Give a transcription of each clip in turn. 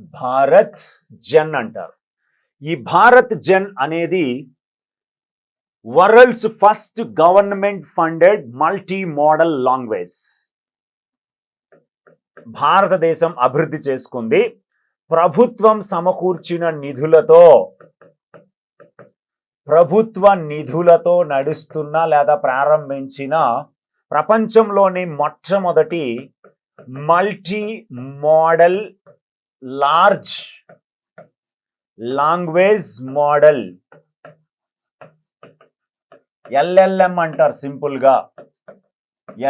భారత్ జన్ అంటారు. ఈ భారత్ జన్ అనేది world's first government funded multi modal language. భారతదేశం అభివృద్ధి చేసుకుంది. ప్రభుత్వం సమకూర్చిన నిధులతో ప్రభుత్వ నిధులతో నడుస్తున్న లేదా ప్రారంభించిన ప్రపంచంలోని మొట్టమొదటి multi modal large language model. LLM అంటారు సింపుల్గా.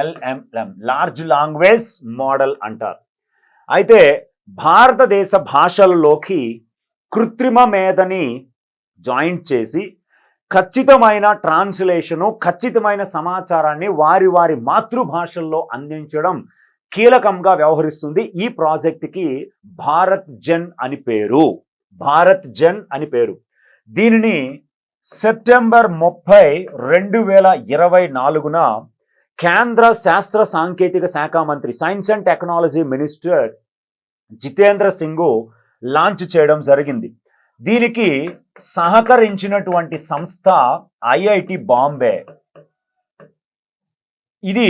ఎల్ఎంఎం లార్జ్ లాంగ్వేజ్ మోడల్ అంటారు. అయితే భారతదేశ భాషలలోకి కృత్రిమ మేధని జాయింట్ చేసి ఖచ్చితమైన ట్రాన్స్లేషను ఖచ్చితమైన సమాచారాన్ని వారి వారి మాతృభాషల్లో అందించడం కీలకంగా వ్యవహరిస్తుంది ఈ ప్రాజెక్ట్కి భారత్ జన్ అని పేరు. భారత్ జన్ అని పేరు. దీనిని సెప్టెంబర్ ముప్పై రెండు వేల ఇరవై నాలుగున కేంద్ర శాస్త్ర సాంకేతిక శాఖ మంత్రి science and technology minister Jitendra Singh launch చేయడం జరిగింది. దీనికి సహకరించినటువంటి సంస్థ ఐఐటి బాంబే. ఇది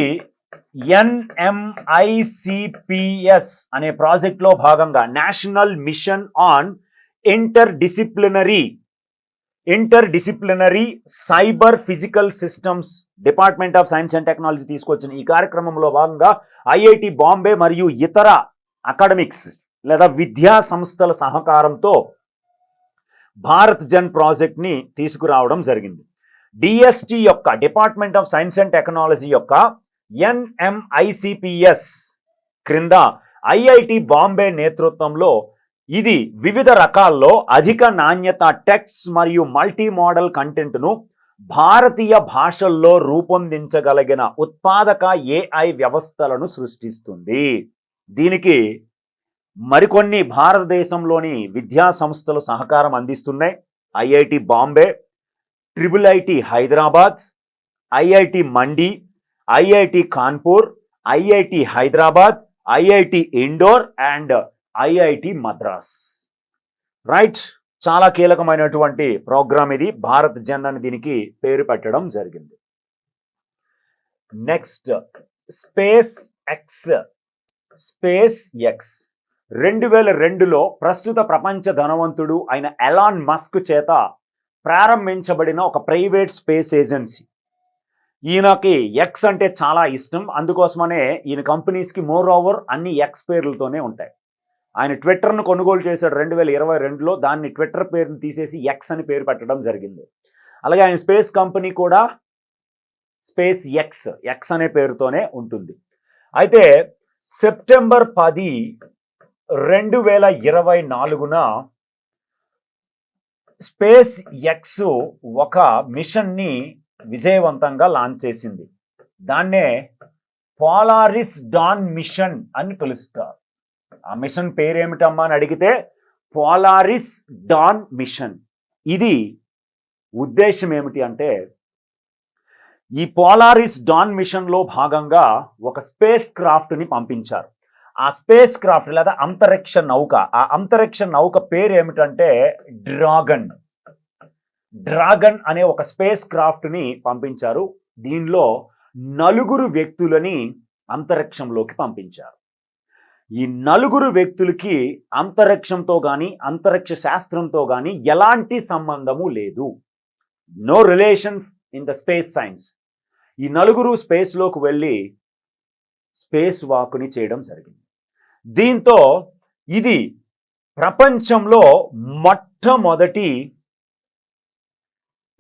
ఎన్ఎంఐసిపిఎస్ అనే ప్రాజెక్ట్లో భాగంగా national mission on interdisciplinary interdisciplinary cyber physical systems department of science and technology తీసుకొచ్చిన ఈ కార్యక్రమంలో భాగంగా ఐఐటి బాంబే మరియు ఇతర అకాడమిక్స్ లేదా విద్యా సంస్థల సహకారంతో భారత్ జన్ ప్రాజెక్ట్ని తీసుకురావడం జరిగింది. డిఎస్టి యొక్క department of science and technology యొక్క ఎన్ఎంఐసిపిఎస్ క్రింద ఐఐటి బాంబే నేతృత్వంలో ఇది వివిధ రకాల్లో అధిక నాణ్యత టెక్స్ట్ మరియు మల్టీ మోడల్ కంటెంట్ను భారతీయ భాషల్లో రూపొందించగలిగిన ఉత్పాదక ఏఐ వ్యవస్థలను సృష్టిస్తుంది. దీనికి మరికొన్ని భారతదేశంలోని విద్యా సంస్థలు సహకారం అందిస్తున్నాయి. IIT Bombay triple IT Hyderabad IIT Mandi IIT Kanpur IIT Hyderabad IIT Indore and IIT Madras. Right చాలా కీలకమైనటువంటి ప్రోగ్రామ్ ఇది. భారత్ జన్ అని దీనికి పేరు పెట్టడం జరిగింది. Next Space X. Space X. రెండు వేల రెండులో ప్రస్తుత ప్రపంచ ధనవంతుడు అయిన ఎలాన్ మస్క్ చేత ప్రారంభించబడిన ఒక ప్రైవేట్ స్పేస్ ఏజెన్సీ. ఈయనకి ఎక్స్ అంటే చాలా ఇష్టం. అందుకోసమనే ఈయన కంపెనీస్కి మోర్ ఓవర్ అన్ని ఎక్స్ పేర్లతోనే ఉంటాయి. ఆయన ట్విట్టర్ను కొనుగోలు చేశాడు రెండు వేల ఇరవై రెండులో. దాన్ని ట్విట్టర్ పేరుని తీసేసి ఎక్స్ అని పేరు పెట్టడం జరిగింది. అలాగే ఆయన స్పేస్ కంపెనీ కూడా స్పేస్ ఎక్స్ ఎక్స్ అనే పేరుతోనే ఉంటుంది. అయితే సెప్టెంబర్ పది రెండు వేల ఇరవై నాలుగున స్పేస్ ఎక్స్ ఒక మిషన్ని విజయవంతంగా లాంచ్ చేసింది. దాన్నే పోలారిస్ డాన్ మిషన్ అని పిలుస్తారు. ఆ మిషన్ పేరేమిటమ్మా అని అడిగితే పోలారిస్ డాన్ మిషన్ ఇది ఉద్దేశం ఏమిటి అంటే ఈ పోలారిస్ డాన్ మిషన్లో భాగంగా ఒక స్పేస్ క్రాఫ్ట్ని పంపించారు. ఆ స్పేస్ క్రాఫ్ట్ లేదా అంతరిక్ష నౌక ఆ అంతరిక్ష నౌక పేరు ఏమిటంటే డ్రాగన్ డ్రాగన్ అనే ఒక స్పేస్ క్రాఫ్ట్ని పంపించారు. దీనిలో నలుగురు వ్యక్తులని అంతరిక్షంలోకి పంపించారు. ఈ నలుగురు వ్యక్తులకి అంతరిక్షంతో కానీ అంతరిక్ష శాస్త్రంతో కానీ ఎలాంటి సంబంధము లేదు. No relation in the space science ఈ నలుగురు స్పేస్లోకి వెళ్ళి స్పేస్ వాక్ని చేయడం జరిగింది. దీంతో ఇది ప్రపంచంలో మొట్టమొదటి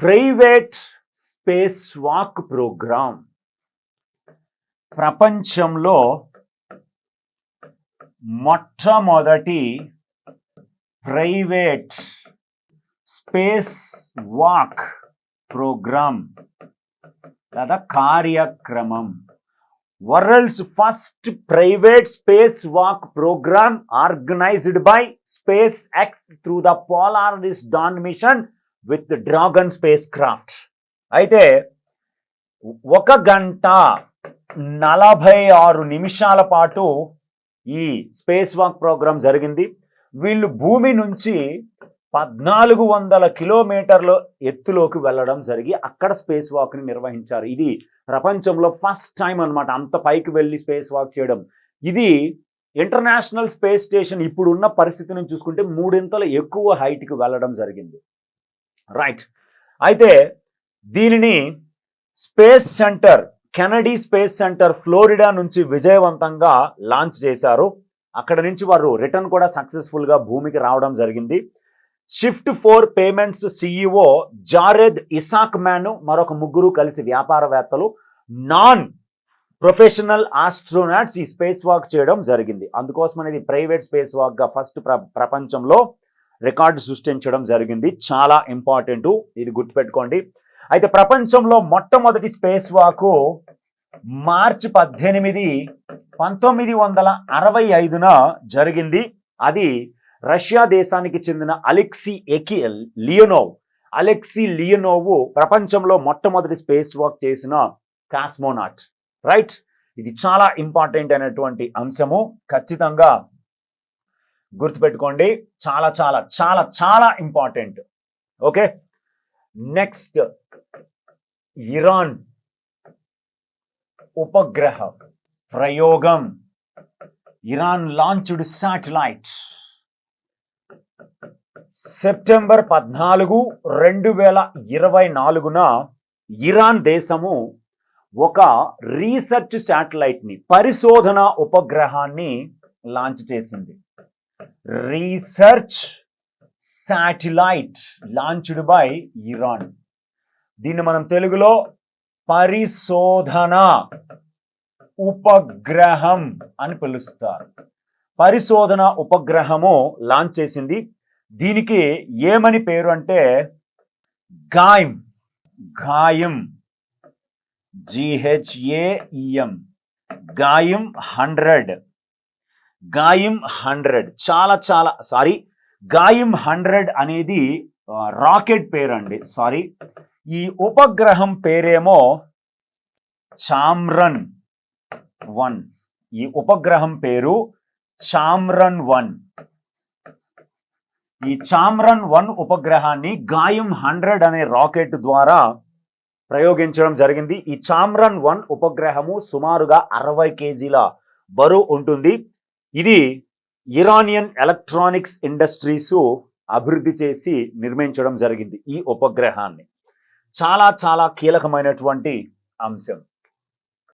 ప్రైవేట్ స్పేస్ వాక్ ప్రోగ్రామ్ ప్రపంచంలో మొట్టమొదటి ప్రైవేట్ స్పేస్ వాక్ ప్రోగ్రామ్ లేదా కార్యక్రమం. World's first private space walk programme organised by Space X through the Polar Dawn mission with Dragon spacecraft. అయితే ఒక గంట నలభై ఆరు నిమిషాల పాటు ఈ స్పేస్ వాక్ ప్రోగ్రాం జరిగింది. వీళ్ళు భూమి నుంచి పద్నాలుగు వందల కిలోమీటర్ల ఎత్తులోకి వెళ్ళడం జరిగి అక్కడ స్పేస్ వాక్ని నిర్వహించారు. ఇది ప్రపంచంలో ఫస్ట్ టైం అన్నమాట. అంత పైకి వెళ్ళి స్పేస్ వాక్ చేయడం. ఇది ఇంటర్నేషనల్ స్పేస్ స్టేషన్ ఇప్పుడున్న పరిస్థితిని చూసుకుంటే మూడింతలు ఎక్కువ హైట్కి వెళ్ళడం జరిగింది. రైట్ అయితే దీనిని space centre Kennedy space centre Florida నుంచి విజయవంతంగా లాంచ్ చేశారు. అక్కడ నుంచి వారు రిటర్న్ కూడా సక్సెస్ఫుల్గా భూమికి రావడం జరిగింది. Shift four payments CEO Jared Isaacman మరొక ముగ్గురు కలిసి వ్యాపారవేత్తలు నాన్ ప్రొఫెషనల్ ఆస్ట్రోనాట్స్ ఈ స్పేస్ వాక్ చేయడం జరిగింది. అందుకోసం అనేది ప్రైవేట్ స్పేస్ వాక్గా ఫస్ట్ ప్ర ప్రపంచంలో రికార్డు సృష్టించడం జరిగింది. చాలా ఇంపార్టెంట్. ఇది గుర్తుపెట్టుకోండి. అయితే ప్రపంచంలో మొట్టమొదటి స్పేస్ వాకు మార్చి పద్దెనిమిది పంతొమ్మిది వందల అరవై ఐదున జరిగింది. అది రష్యా దేశానికి చెందిన అలెక్సీ ఎకి లియోనోవ్. అలెక్సీ లియోనోవ్ ప్రపంచంలో మొట్టమొదటి స్పేస్ వాక్ చేసిన కాస్మోనాట్. రైట్? ఇది చాలా ఇంపార్టెంట్ అయినటువంటి అంశము. ఖచ్చితంగా గుర్తుపెట్టుకోండి చాలా చాలా చాలా చాలా ఇంపార్టెంట్. ఓకే? నెక్స్ట్ ఇరాన్ ఉపగ్రహ ప్రయోగం. Iran launched satellite. సెప్టెంబర్ పద్నాలుగు రెండు వేల ఇరవై నాలుగున ఇరాన్ దేశము ఒక రీసెర్చ్ శాటిలైట్ని పరిశోధన ఉపగ్రహాన్ని లాంచ్ చేసింది. Research satellite launched by Iran. దీన్ని మనం తెలుగులో పరిశోధన ఉపగ్రహం అని పిలుస్తారు. పరిశోధన ఉపగ్రహము లాంచ్ చేసింది. దీనికి ఏమని పేరు అంటే గాయం గాయం జిహెచ్ఏఈఎం గాయం హండ్రెడ్. గాయం హండ్రెడ్. చాలా చాలా సారీ గాయం హండ్రెడ్ అనేది రాకెట్ పేరు అండి సారీ. ఈ ఉపగ్రహం పేరేమో చామ్రన్ వన్. ఈ ఉపగ్రహం పేరు చామ్రన్ వన్. ఈ చామ్రన్ వన్ ఉపగ్రహాన్ని గాయం హండ్రెడ్ అనే రాకెట్ ద్వారా ప్రయోగించడం జరిగింది. ఈ చామ్రన్ వన్ ఉపగ్రహము సుమారుగా అరవై కేజీల బరువు ఉంటుంది. ఇది ఇరానియన్ ఎలక్ట్రానిక్స్ ఇండస్ట్రీస్ అభివృద్ధి చేసి నిర్మించడం జరిగింది ఈ ఉపగ్రహాన్ని. చాలా చాలా కీలకమైనటువంటి అంశం.